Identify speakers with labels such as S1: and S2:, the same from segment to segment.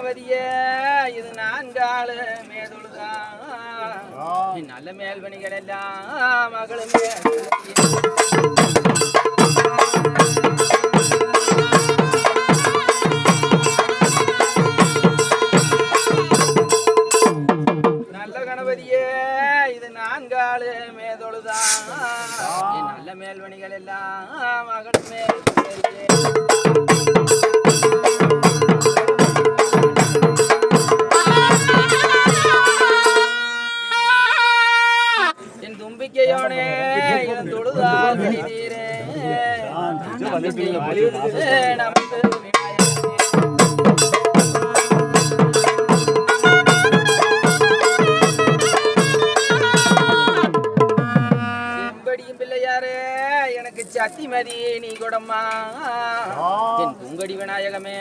S1: கணபதியே இது நான்காலு மேதொழுதான் நல்ல மேல்வணிகள் எல்லாம் மகளுமே நல்ல கணபதியே இது நான்காலு மேதொழுதான் நல்ல மேல்வணிகள் எல்லாம் மகளுமே என் சத்திமதி நீ கொடம்மா. என் பூங்கடி விநாயகமே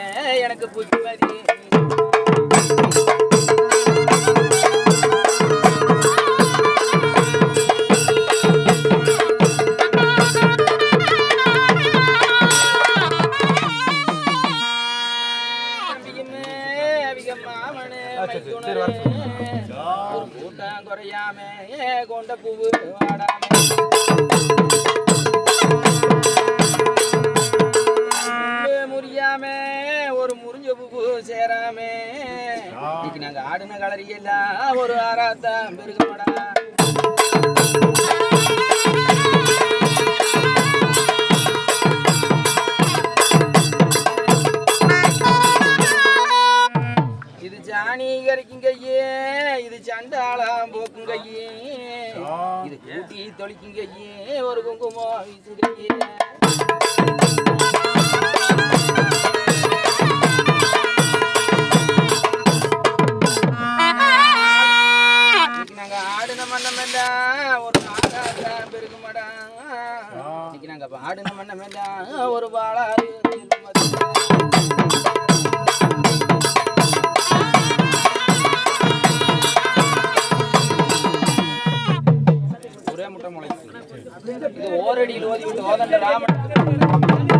S1: எனக்கு புத்திமதி. கூட்டம் குறையாம கொண்ட பூவு முறியாம ஒரு முறிஞ்ச பூவு சேராம. இன்னைக்கு நாங்க ஆடின கலரி எல்லாம் ஒரு ஆறாத்தான் பெருகமாடா கையே இது சண்டாளம் போக்கும் கையே இது கூட்டி தொளிக்கும் கையே ஒரு குங்குமம் நாங்க ஆடின மன்னமெல்லாம் ஒரு இன்னைக்கு நாங்க ஆடின மன்னமெல்லாம் ஒரு பாலாறு இது ஓரடியில் ஓதி ஓதண்ட ராமன்.